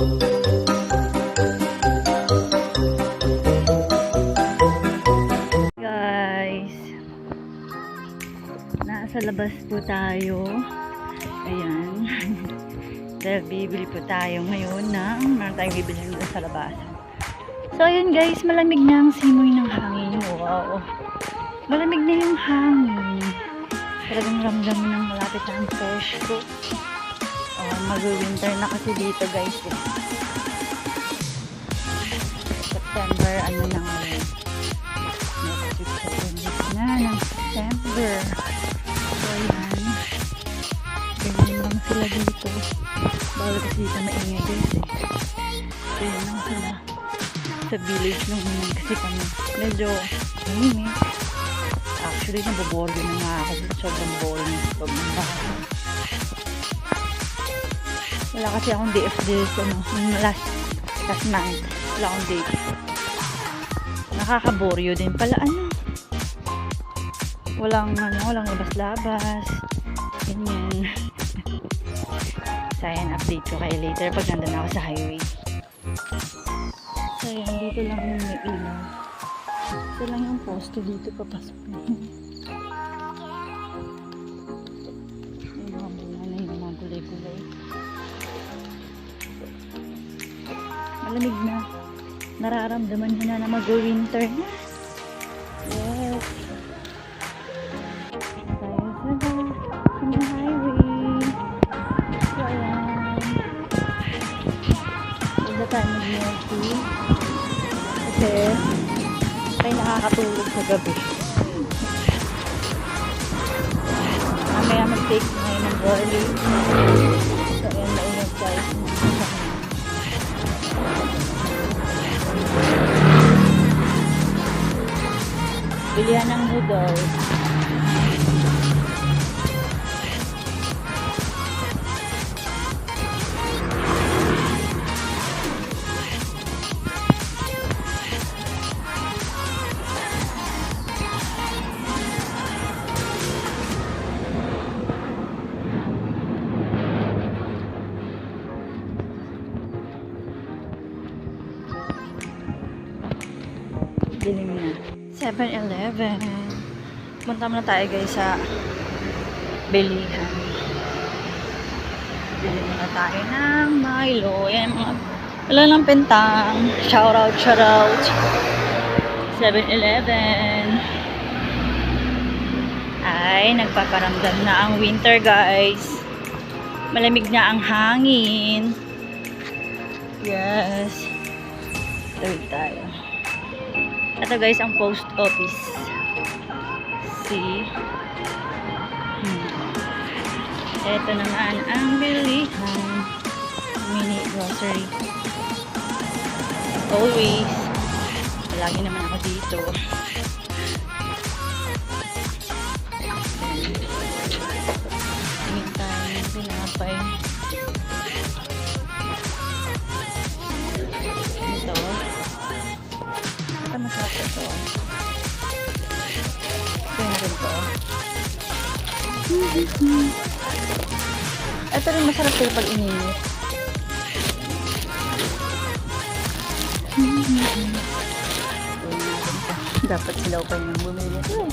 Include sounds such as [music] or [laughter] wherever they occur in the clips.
Guys, nasa labas po tayo. Ayan. [laughs] Dahil bibili po tayo ngayon ng meron tayong bibili sa labas. So, ayan guys, malamig na ang simoy ng hangin. Wow. Malamig na yung hangin. Talagang ramdam ng malapit na ang presko. Uh, Mag-winter na kasi dito guys. Eh. September, ano na ngayon. Next September na ng September. So, ayan. Ganyan lang sila dito. Bawal kasi dito maingay guys eh. Yun lang sila. Sa village nung unang kasi kami. Medyo mainit. Actually, nabobordo na nga ako. Sobrang boring. Sobrang bahay. Wala kasi akong day off this, ano, last, last month. Wala akong day. Nakakaboryo din pala, ano. Walang, ano, walang labas-labas. Ganyan. So, ayan, update ko kayo later pag nandun ako sa highway. So, ayan, dito lang yung may ilaw. Ito lang yung posto dito papasok Malamig na. Nararamdaman nyo na na mag-winter na. Yes. Tayo sa sa highway. So, ayan. Huwag na tayo mag-milky. Kasi, ay nakakatulog sa gabi. Mamaya mag-take ngayon ng early. So, ayan, maingat guys. Bilihan ng noodles. 7-Eleven. Punta muna tayo guys sa bilihan. Bili muna tayo ng Milo. Yan mga wala lang pentang. Shout out, shout out. 7-Eleven. Ay, nagpaparamdam na ang winter guys. Malamig na ang hangin. Yes. Tawid tayo. Ito guys ang post office. See? Hmm. Ito naman ang bilihan. Mini grocery. Always. Lagi naman ako dito. Ito rin masarap ito pag ininit. Dapat silaw pa niyang bumili eh.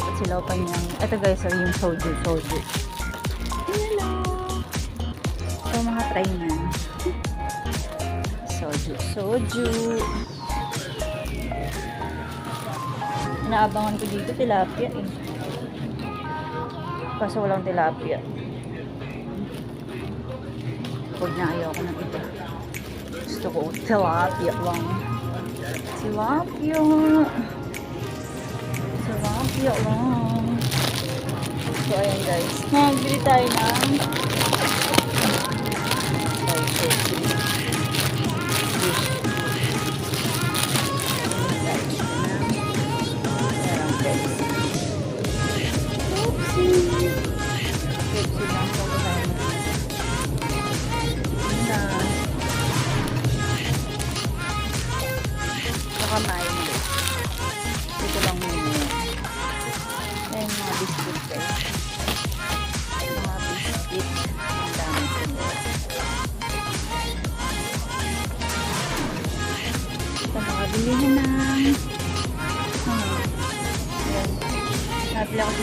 Dapat silaw pa niyang... Ito guys, yung soju, soju. Hello! Ito mga try niya. Soju, soju. Inaabangan ko dito tilapia eh. Kaso walang tilapia. Huwag na ayaw ko ng iba. Gusto ko tilapia lang. Tilapia. Tilapia lang. So, ayan guys. Magbili tayo ng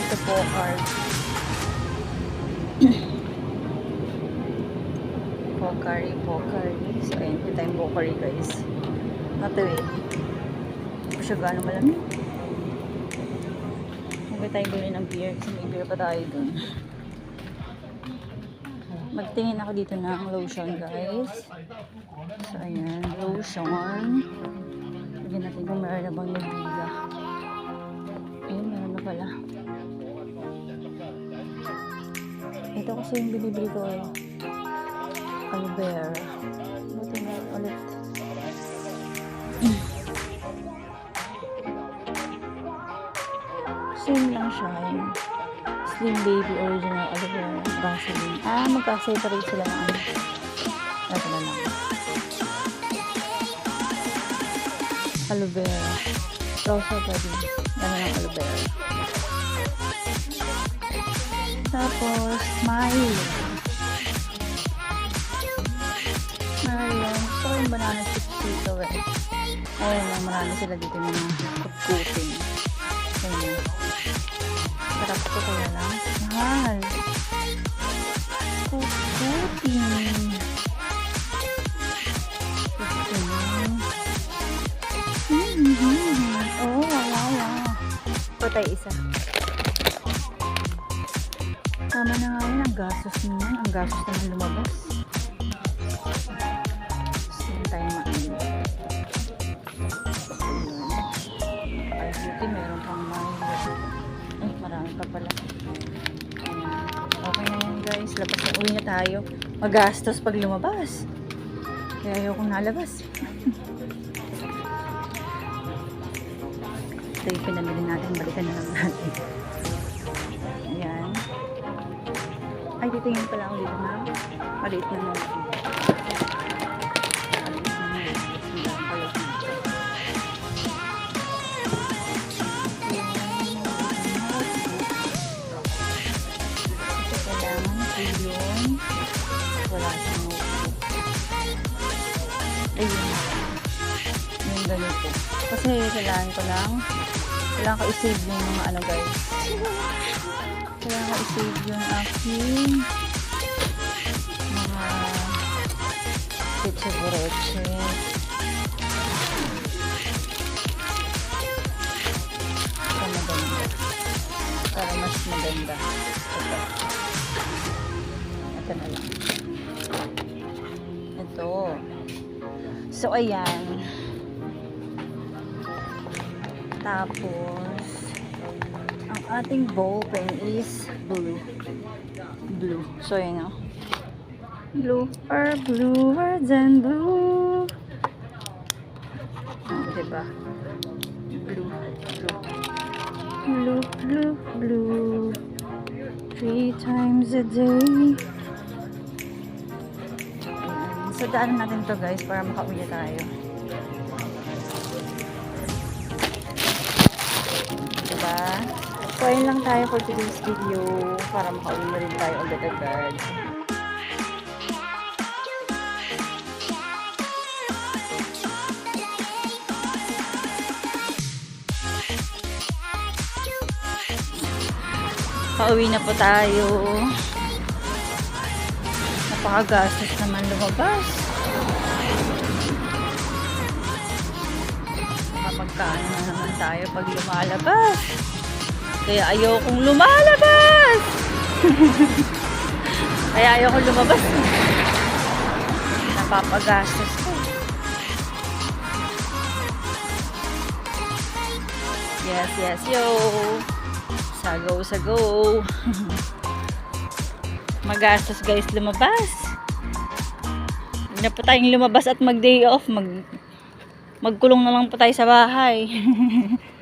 Dito po card. Pocari, Pocari. So, ayun, kita yung Pocari, guys. Hindi ko siya gano'ng malamig. Huwag tayo bili ng beer kasi may beer pa tayo dun. Magtingin ako dito ng lotion, guys. So, ayan. Lotion. Lagyan natin kung meron na bang nabila. Ayun, meron na pala. Ito kasi yung binibili ko. eh. Aloe vera. Buti na ulit. Same lang siya. Yung Slim Baby Original Aloe Vera Vaseline. Ah, magka-separate sila ng ano. Ito na lang. Aloe Vera. Rosa din. Ano ng Aloe Vera. Tapos, Smile. Ayun. So, yung banana chips dito eh. Ayun lang, marami sila dito ng mga coating. Ayun. Sarap ko kaya lang. Mahal. Coating. Mhm. Oh. Patay isa. Gastos naman. Ang gastos naman lumabas. Time mainit. Ayun. Ay, buti meron pang miles. Ay, marami pa pala. Okay na yan guys. Labas na. Uwi na tayo. Magastos pag lumabas. Kaya ayokong nalabas. [laughs] Ito yung pinamili natin. Balikan na lang natin. Ay, titingin pala dito na. Maliit na mo. Maliit na mo. Ang pala dito. Ito kailangan ko yung wala sa notebook. Ayun. Yung ganito. Kasi kailangan ko lang kailangan ko i-save yung mga ano guys. Kailangan ko i-save yung aking mga kitsa-bureche. Para maganda. Para mas maganda. Ito. Ito na lang. Ito. So, ayan. Tapos, ating ball pen is blue. Blue. So, yun o. Blue or bluer than blue. Oh, diba? Blue. Blue. Blue, blue, blue. Three times a day. So, daanan natin to guys para makauwi tayo. Diba? So, ayun lang tayo for today's video para makauwi na rin tayo agad-agad. Pauwi na po tayo. Napakagastos naman lumabas. Nakapagkaan na naman tayo pag lumalabas. Kaya ayokong lumalabas. [laughs] Kaya ayokong lumabas. Napapagastos ko. Yes, yes, yo. Sago, sago. [laughs] Magastos guys lumabas. Huwag na po tayong lumabas at mag day off. Mag magkulong na lang po tayo sa bahay. [laughs]